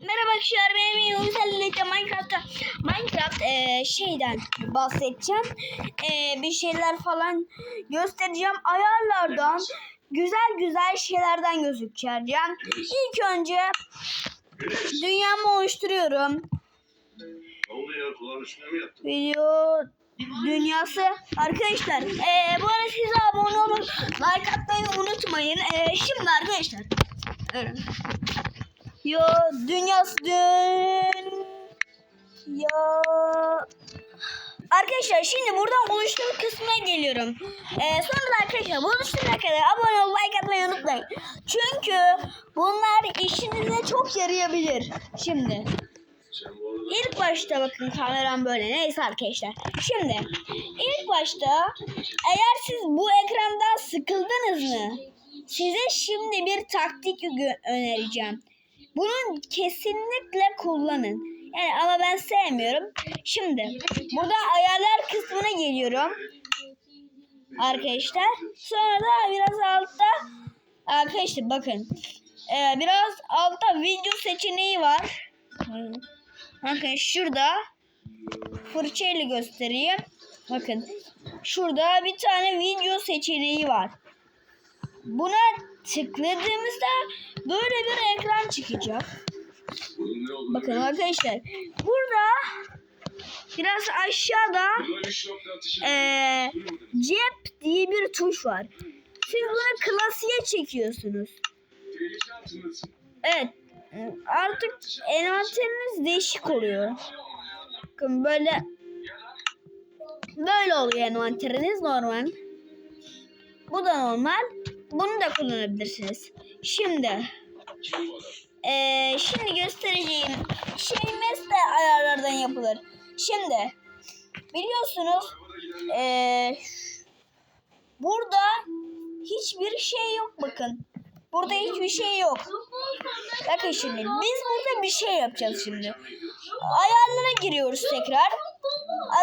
Merhaba arkadaşlar benim Yunus'la birlikte Minecraft'ta Minecraft eee, şeyden bahsedeceğim. Eee, bir şeyler falan göstereceğim. Ayarlardan güzel güzel şeylerden gözükeceğim. İlk önce dünyamı oluşturuyorum. Video dünyası. Arkadaşlar eee, bu arada siz abone olun. Like atmayı unutmayın. Eee, şimdi arkadaşlar. Evet. Yo dünyası dün ya Arkadaşlar şimdi buradan oluşturma kısmına geliyorum. Ee, sonra da arkadaşlar bu oluşturana kadar abone ol, like atmayı unutmayın. Çünkü bunlar işinize çok yarayabilir. Şimdi ilk başta bakın kameram böyle neyse arkadaşlar. Şimdi ilk başta eğer siz bu ekrandan sıkıldınız mı? Size şimdi bir taktik önereceğim. Bunu kesinlikle kullanın. Yani ama ben sevmiyorum. Şimdi burada ayarlar kısmına geliyorum. Arkadaşlar. Sonra da biraz altta arkadaşlar bakın. Ee, biraz altta video seçeneği var. Bakın şurada fırçayla göstereyim. Bakın şurada bir tane video seçeneği var. Buna tıkladığımızda böyle bir çıkacak. Bakın arkadaşlar burada biraz aşağıda eee, cep diye bir tuş var. Siz bunu klasiğe çekiyorsunuz. Evet artık envanteriniz değişik oluyor. Bakın böyle böyle oluyor envanteriniz normal. Bu da normal. Bunu da kullanabilirsiniz. Şimdi Eee, şimdi göstereceğim şeyimiz de ayarlardan yapılır. Şimdi biliyorsunuz eee, burada hiçbir şey yok bakın. Burada hiçbir şey yok. Bakın şimdi biz burada bir şey yapacağız şimdi. Ayarlara giriyoruz tekrar.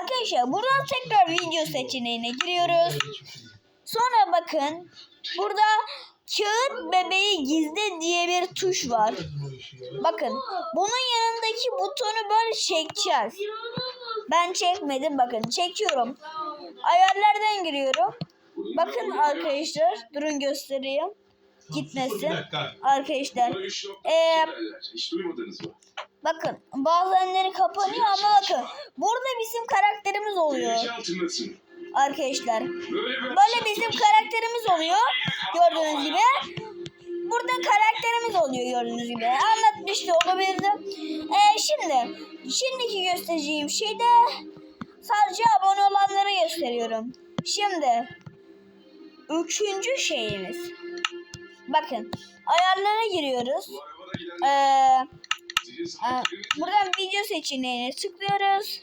Arkadaşlar buradan tekrar video seçeneğine giriyoruz. Sonra bakın burada kağıt bebeği gizle diye bir tuş var. Bakın bunun yanındaki butonu böyle çekeceğiz. Ben çekmedim bakın çekiyorum. Ayarlardan giriyorum. Bakın arkadaşlar durun göstereyim. Gitmesin. Arkadaşlar Ee, bakın bazenleri kapanıyor ama bakın burada bizim karakterimiz oluyor. Arkadaşlar. Böyle bizim karakterimiz oluyor gördüğünüz gibi. Burada karakterimiz oluyor gördüğünüz gibi. Anlatmış da olabilirdim. Ee, şimdi şimdiki göstereceğim şey de sadece abone olanlara gösteriyorum. Şimdi üçüncü şeyimiz. Bakın ayarlara giriyoruz. Ee, saatleriniz buradan video seçeneğine tıklıyoruz.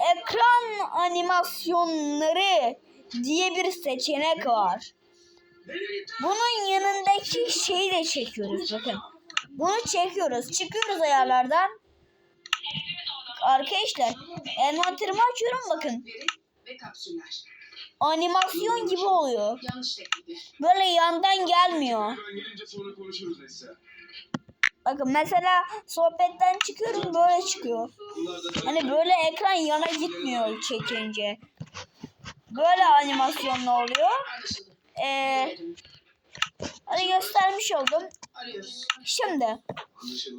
Ekran animasyonları diye bir seçenek var. Bunun yanındaki şeyi de çekiyoruz bakın. Bunu çekiyoruz. Çıkıyoruz ayarlardan. Arkadaşlar envanterimi açıyorum bakın. Animasyon gibi oluyor. Böyle yandan gelmiyor. Bakın mesela sohbetten çıkıyorum böyle çıkıyor. Hani böyle ekran yana gitmiyor çekince. Böyle animasyonlu oluyor. Ee, hani göstermiş oldum. Şimdi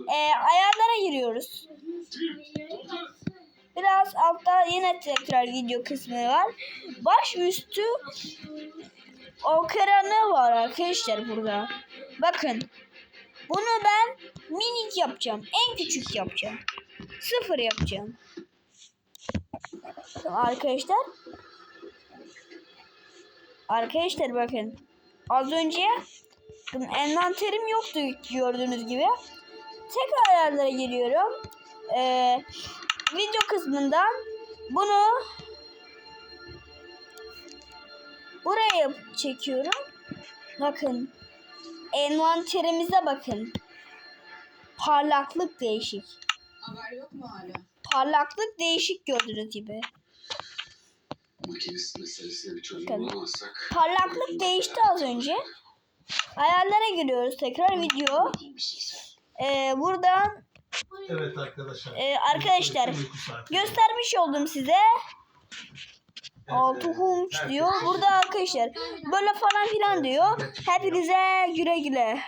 e, ayarlara giriyoruz. Biraz altta yine tekrar video kısmı var. Baş üstü ekranı var arkadaşlar burada. Bakın. Bunu ben minik yapacağım. En küçük yapacağım. Sıfır yapacağım. Arkadaşlar. Arkadaşlar bakın. Az önce envanterim yoktu gördüğünüz gibi. Tekrar ayarlara giriyorum. Ee, video kısmından bunu buraya çekiyorum. Bakın. Envanterimize bakın. Parlaklık değişik. Haber yok mu hala? Parlaklık değişik gördüğünüz gibi. Makinist meselesine bir çözüm Bakın. bulamazsak. Parlaklık değişti az önce. Ayarlara giriyoruz tekrar video. Ee, buradan Evet arkadaşlar. Ee, arkadaşlar, göstermiş oldum size. Altı Herkes- diyor. Burada arkadaşlar böyle falan filan diyor. Hepinize güle güle.